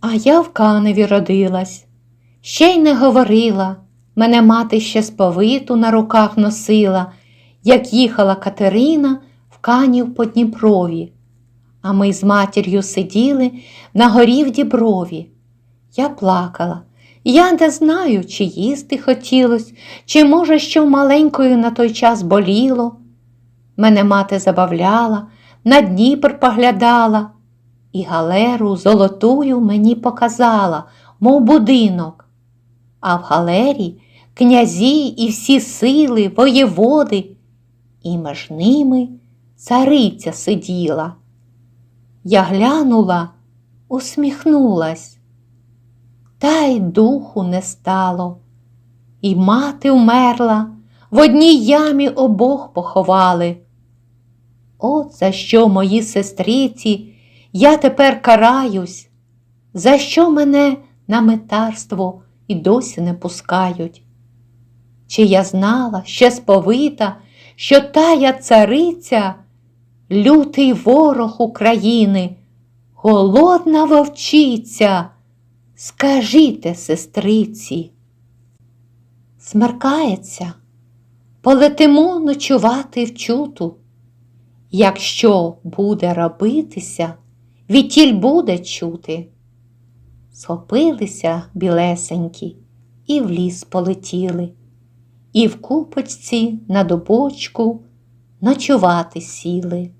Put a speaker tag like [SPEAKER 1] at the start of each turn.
[SPEAKER 1] А я в каневі родилась, ще й не говорила. Мене мати ще сповиту на руках носила, як їхала Катерина в канів по Дніпрові. А ми з матір'ю сиділи на горі в діброві. Я плакала. Я не знаю, чи їсти хотілось, чи, може, що маленькою на той час боліло. Мене мати забавляла, на Дніпр поглядала, і галеру золотую мені показала, мов будинок. А в галері князі і всі сили, воєводи, і між ними цариця сиділа. Я глянула, усміхнулась, та й духу не стало. І мати вмерла, в одній ямі обох поховали. От за що мої сестриці, я тепер караюсь, за що мене на метарство і досі не пускають. Чи я знала, ще сповита, що тая цариця, лютий ворог України, голодна вовчиця, скажіте, сестриці. Смеркається, полетимо ночувати в чуту. Якщо буде робитися, відтіль буде чути. Схопилися білесенькі і в ліс полетіли, і в купочці на добочку ночувати сіли.